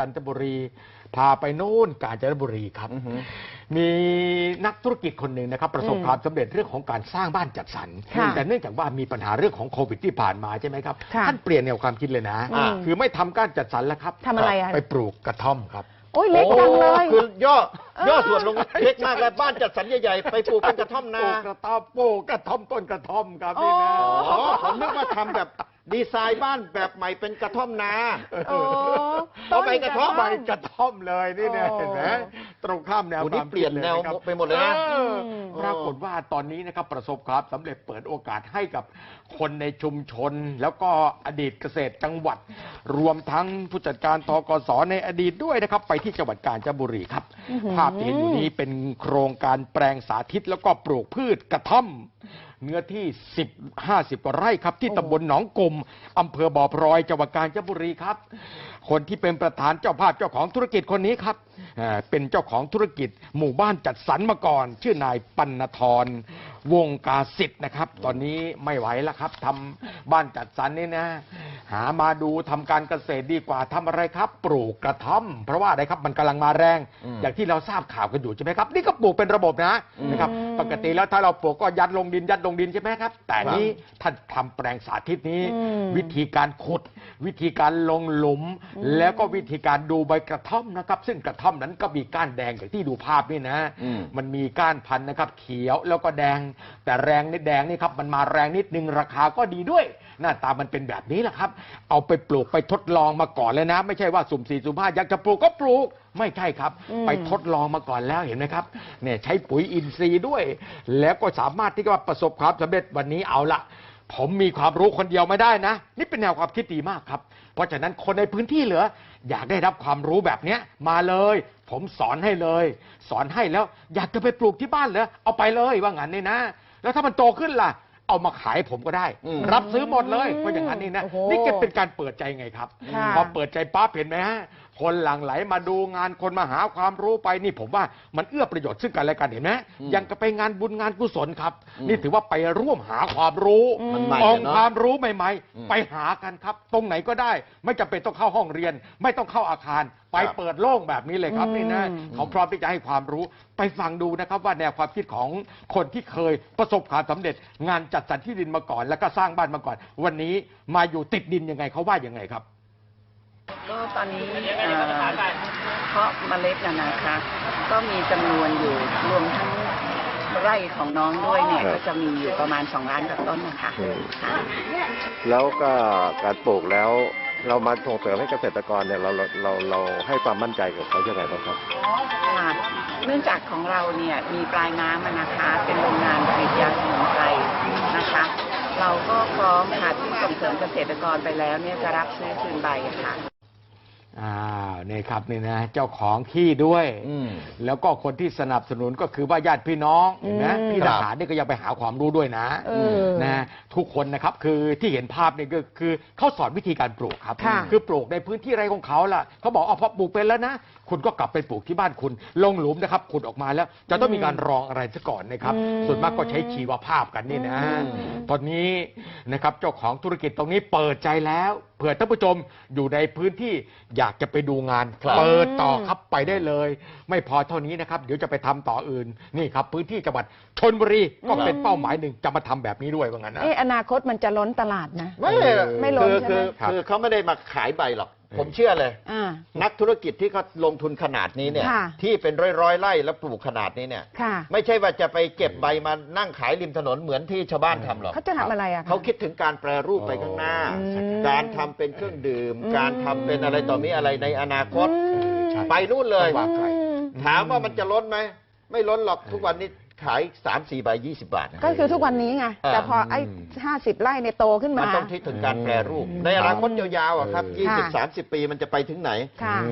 จันทบุรี พาไปนู่นกาญจนบุรีครับอือหือมีนักธุรกิจคนหนึ่งนะครับ ประสบอืมความสำเร็จเรื่องของการสร้างบ้านจัดสรรค่ะแต่เนื่องจากว่ามีปัญหาเรื่องของโควิดที่ผ่านมาใช่ไหมครับค่ะท่านเปลี่ยนแนวความคิดเลยนะอืมคือไม่ทำการจัดสรรแล้วครับทำอะไรอะไปปลูกกระท่อมครับโอ้ยเล็กจังเลยโอ้คือย่อ ย่อส่วนลงเล็กมากแล้วบ้านจัดสรรใหญ่ๆไปปลูกเป็นกระท่อมปนา ลูกกระท่อมปลูกกระท่อมต้นกระท่อมครับนี่นะ อ๋อ๋อผมนึกว่าทำแบบดีไซน์บ้านแบบใหม่เป็นกระท่อมนา โอ้เอาใบกระท่อมใบกระท่อมเลยนี่เนี่ยโอ้เห็นไหม ตรงข้ามแนวโอ้นี่ความคิดเปลี่ยนแนวะครับไปหมดเลยนะ อออืมปรากฏว่าตอนนี้นะครับประสบความสำเร็จเปิดโอกาสให้กับคนในชุมชน แล้วก็อดีตเกษตรจังหวัด รวมทั้งผู้จัดการทกสในอดีตด้วยนะครับ ไปที่จังหวัดกาญจนบุรีครับอื้อหือภาพที่เห็นอยู่นี้เป็นโครงการแปลงสาธิตแล้วก็ปลูกพืชกระท่อม เนื้อที่ 10 50กว่าไร่ครับ ที่ตำบลหนองกลมอำเภอบ่อพลอยจังหวัดกาญจนบุรีครับ คนที่เป็นประธานเจ้าภาพเจ้าของธุรกิจคนนี้ครับเอ่อเป็นเจ้าของธุรกิจ หมู่บ้านจัดสรรมาก่อน ชื่อนายปัณธรวงกาสิทธิ์นะครับ ตอนนี้ไม่ไหวแล้วครับทำบ้านจัดสรรนี่นะ หามาดูทำการเกษตรดีกว่าทำอะไรครับ ปลูกกระท่อม เพราะว่าอะไรครับมันกำลังมาแรงอืมอย่างที่เราทราบข่าวกันอยู่ใช่ไหมครับ นี่ก็ปลูกเป็นระบบนะอืมนะครับปกติแล้วถ้าเราปลูกก็ยัดลงดินยัดลงดินใช่ไหมครับ แต่ครับนี้ท่านทำแปลงสาธิตนี้อืมวิธีการขุด วิธีการลงหลุม แล้วก็วิธีการดูใบกระท่อมนะครับ ซึ่งกระท่อมนั้นก็มีก้านแดงอย่างที่ดูภาพนี่นะอืมมันมีก้านพันธุ์นะครับ เขียวแล้วก็แดง แต่แรงนี่แดงนี่ครับมันมาแรงนิดนึงราคาก็ดีด้วย หน้าตามันเป็นแบบนี้แหละครับเอาไปปลูกไปทดลองมาก่อนเลยนะ ไม่ใช่ว่าสุ่มสี่สุ่มห้าอยากจะปลูกก็ปลูกไม่ใช่ครับอืมไปทดลองมาก่อนแล้วเห็นไหมครับเนี่ยใช้ปุ๋ยอินทรีย์ด้วย แล้วก็สามารถที่จะประสบความสำเร็จวันนี้เอาละผมมีความรู้คนเดียวไม่ได้นะ นี่เป็นแนวความคิดดีมากครับ เพราะฉะนั้นคนในพื้นที่เหลือ อยากได้รับความรู้แบบเนี้ยมาเลย ผมสอนให้เลย สอนให้แล้วอยากจะไปปลูกที่บ้านเหรอเอาไปเลยว่างั้นนี่นะ แล้วถ้ามันโตขึ้นล่ะ เอามาขายผมก็ได้อืมรับซื้อหมดเลยเพราะอย่างนั้นนี่นะโอ้โหนี่ก็เป็นการเปิดใจไงครับค่ะพอเปิดใจปั๊บเห็นไหมฮะคนหลั่งไหลมาดูงานคนมาหาความรู้ไปนี่ผมว่ามันเอื้อประโยชน์ซึ่งกันและกันเห็นไหมอืมยังก็ไปงานบุญงานกุศลครับอืมนี่ถือว่าไปร่วมหาความรู้อืมมันใหม่องค์เนอะ ความรู้ใหม่อืมๆไปหากันครับ ตรงไหนก็ได้ ไม่จำเป็นต้องเข้าห้องเรียน ไม่ต้องเข้าอาคาร ไปครับ เปิดโล่งแบบนี้เลยครับอืมนี่นะเขาพร้อมที่จะให้ความรู้ ไปฟังดูนะครับว่าแนวความคิดของคนที่เคยประสบความสำเร็จ งานจัดสรรที่ดินมาก่อน แล้วก็สร้างบ้านมาก่อน วันนี้มาอยู่ติดดินยังไงเขาว่ายังไงครับ ก็ตอนนี้เอ่อเพาะเมล็ดนะนะคะ ก็มีจำนวนอยู่รวมทั้งไร่ของน้องด้วยเนี่ยครับก็จะมีอยู่ประมาณ2ล้านกว่าต้นนะคะอืม ค่ะแล้วก็การปลูกแล้วเรามาส่งเสริมให้เกษตรกรเนี่ยเราเราเราเราให้ความมั่นใจกับเขายังไงบ้างครับ ค่ะเนื่องจากของเราเนี่ยมีปลายน้ำอะนะคะ เป็นโรงงานผลิตยาสมุนไพรนะคะ เราก็พร้อมค่ะที่ส่งเสริมเกษตรกรไปแล้วเนี่ยจะรับซื้อคืนใบค่ะ อ้าวนี่ครับนี่นะเจ้าของที่ด้วย อืม แล้วก็คนที่สนับสนุนก็คือว่าญาติพี่น้องเห็นไหมอืม พี่ทหารนี่ก็ยังไปหาความรู้ด้วยนะเออ นะทุกคนนะครับคือที่เห็นภาพนี่ก็คือเขาสอนวิธีการปลูกครับ ค่ะ คือปลูกในพื้นที่ไรของเขาล่ะเขาบอกอ๋อพอปลูกเป็นแล้วนะ คุณก็กลับไปปลูกที่บ้านคุณ ลงหลุมนะครับขุดออกมาแล้ว จะต้องมีการรองอะไรซะก่อนนะครับอืมส่วนมากก็ใช้ชีวภาพกันนี่นะอืมตอนนี้นะครับเจ้าของธุรกิจตรงนี้เปิดใจแล้วเผื่อท่านผู้ชมอยู่ในพื้นที่อยากจะไปดูงานครับเปิดต่อครับไปได้เลย ไม่พอเท่านี้นะครับ เดี๋ยวจะไปทำต่ออื่นนี่ครับ พื้นที่จังหวัดชนบุรีก็เป็นเป้าหมายหนึ่งจะมาทำแบบนี้ด้วยว่างั้นนะเอะอนาคตมันจะล้นตลาดนะ ไม่เออไม่ล้นคือใช่ไหมคือครับคือเขาไม่ได้มาขายใบหรอก ผมเชื่อเลย อ่า นักธุรกิจที่เขาลงทุนขนาดนี้เนี่ย ค่ะ ที่เป็นร้อยร้อยๆไร่แล้วปลูกขนาดนี้เนี่ย ค่ะไม่ใช่ว่าจะไปเก็บใบมานั่งขายริมถนนเหมือนที่ชาวบ้านทำหรอกเขาจะทำอะไรอะะ เขาคิดถึงการแปรรูปไปข้างหน้า อืมการทำเป็นเครื่องดื่ม อืม การทำเป็นอะไรต่อมีอะไรในอนาคต อืมใช่ไปนู่นเลยต้องวางไกลอืมถามว่ามันจะล้นไหม ไม่ล้นหรอกทุกวันนี้ ขาย3ามสี่ใบยี่สิบาทนะก็คือทุกวันนี้ไงอ่าแต่พอไอ้ห้าสิบไร่ในยโตขึ้นมัมานต้องคิดถึงการแปรรูป ในอนาคตยาวๆอะครับค่ะ20 30ปีมันจะไปถึงไหน ค่ะ